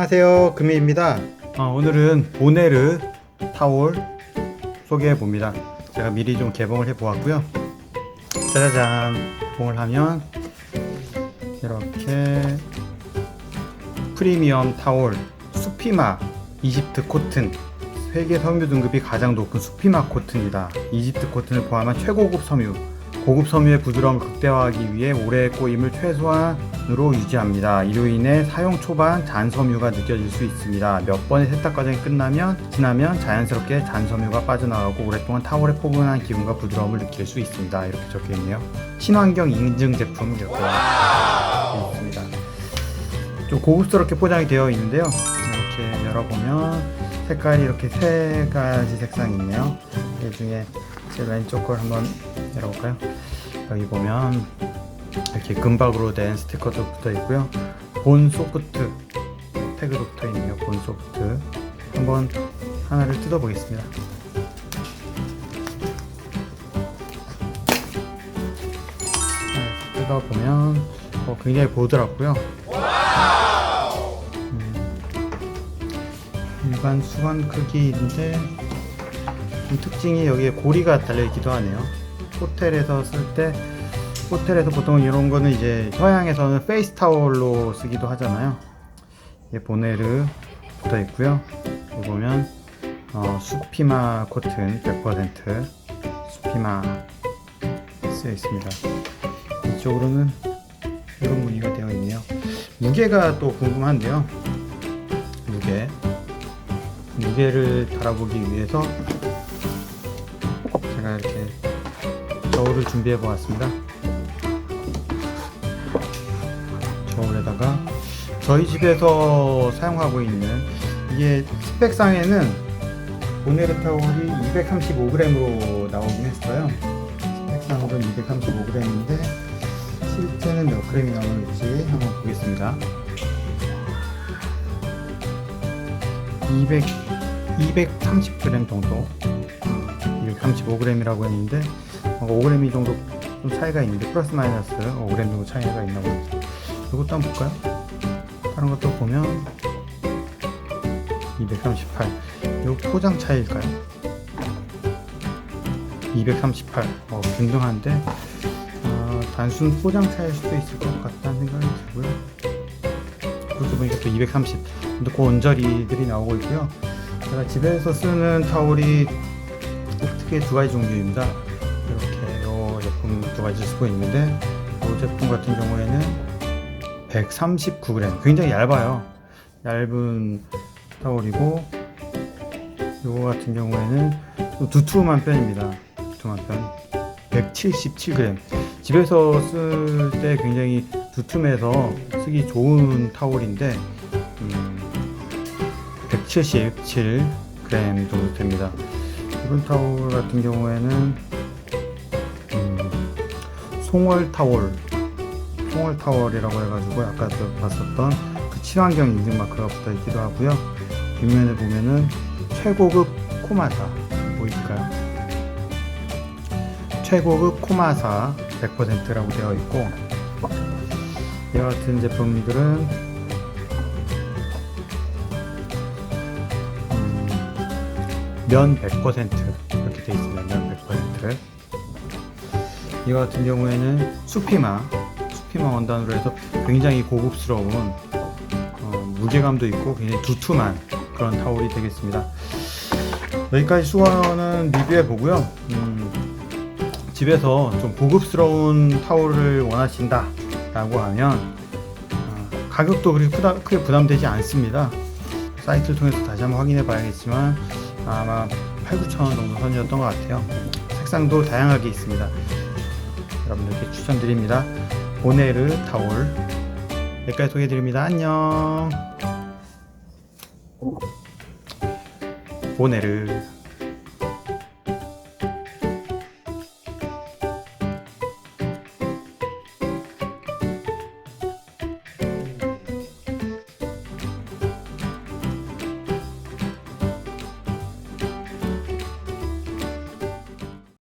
안녕하세요. 금희입니다. 어, 오늘은 보네르 타올 소개해 봅니다. 제가 미리 좀 개봉을 해 보았고요. 짜자잔. 개봉을 하면 이렇게 프리미엄 타올 수피마 이집트 코튼 세계 섬유 등급이 가장 높은 수피마 코튼이다. 이집트 코튼을 포함한 최고급 섬유 고급 섬유의 부드러움을 극대화하기 위해 오래 꼬임을 최소한으로 유지합니다. 이로 인해 사용 초반 잔섬유가 느껴질 수 있습니다. 몇 번의 세탁 과정이 끝나면 지나면 자연스럽게 잔섬유가 빠져나가고 오랫동안 타월의 포근한 기분과 부드러움을 느낄 수 있습니다. 이렇게 적혀 있네요. 친환경 인증 제품 이렇게 되어 있습니다. 좀 고급스럽게 포장이 되어 있는데요. 이렇게 열어보면 색깔이 이렇게 세 가지 색상이 있네요. 이 중에 제 왼쪽 걸 한번 열어볼까요? 여기 보면 이렇게 금박으로 된 스티커도 붙어 있고요. 본 소프트 태그도 붙어 있네요. 본 소프트 한번 하나를 뜯어 보겠습니다. 뜯어 보면 어, 굉장히 보드랍고요. 음, 일반 수건 크기인데 좀 특징이 여기에 고리가 달려 있기도 하네요. 호텔에서 쓸 때 호텔에서 보통 이런 거는 이제 서양에서는 페이스 타월로 쓰기도 하잖아요. 이게 보네르 붙어 있고요. 여기 보면 어, 수피마 코튼 100% 수피마 쓰여 있습니다. 이쪽으로는 이런 무늬가 되어 있네요. 무게가 또 궁금한데요. 무게 무게를 달아보기 위해서 제가 이렇게 저울을 준비해 보았습니다. 저울에다가 저희 집에서 사용하고 있는 이게 스펙상에는 보네르 타올이 235g으로 나오긴 했어요. 스펙상으로는 235g인데 실제는 몇 g이 나오는지 한번 보겠습니다. 200, 230g 정도 235g이라고 했는데 5g 정도 좀 차이가 있는데 플러스 마이너스 5g 정도 차이가 있나 봅니다. 이것도 한번 볼까요? 다른 것도 보면 238. 이 포장 차이일까요? 238. 어, 균등한데 어, 단순 포장 차이일 수도 있을 것 같다는 생각이 들고요. 그러고 보니까 또 230. 근데 그 언저리들이 나오고 있고요. 제가 집에서 쓰는 타올이 크게 두 가지 종류입니다. 이렇게 이 제품 두 가지 쓰고 있는데 이 제품 같은 경우에는 139g, 굉장히 얇아요. 얇은 타올이고 이거 같은 경우에는 또 두툼한 편입니다. 두툼한 편. 177g. 집에서 쓸 때 굉장히 두툼해서 쓰기 좋은 타올인데 음, 177g 정도 됩니다. 이번 타월 같은 경우에는 음, 송월 타월 송월 타월이라고 해가지고 아까 저 봤었던 그 친환경 인증 마크가 붙어 있기도 하고요 뒷면에 보면은 최고급 코마사 보이실까요? 최고급 코마사 100%라고 되어 있고 같은 제품들은 면 100% 이렇게 되어 있습니다. 면 100%. 이와 같은 경우에는 수피마, 수피마 원단으로 해서 굉장히 고급스러운 어, 무게감도 있고 굉장히 두툼한 그런 타올이 되겠습니다. 여기까지 수건은 리뷰해 보고요. 음, 집에서 좀 고급스러운 타올을 원하신다 라고 하면 어, 가격도 부담, 크게 부담되지 않습니다. 사이트를 통해서 다시 한번 확인해 봐야겠지만 아마 8, 9천 원 정도 선이었던 것 같아요. 색상도 다양하게 있습니다. 여러분들께 추천드립니다. 보네르 타올 여기까지 소개해드립니다. 안녕. 보네르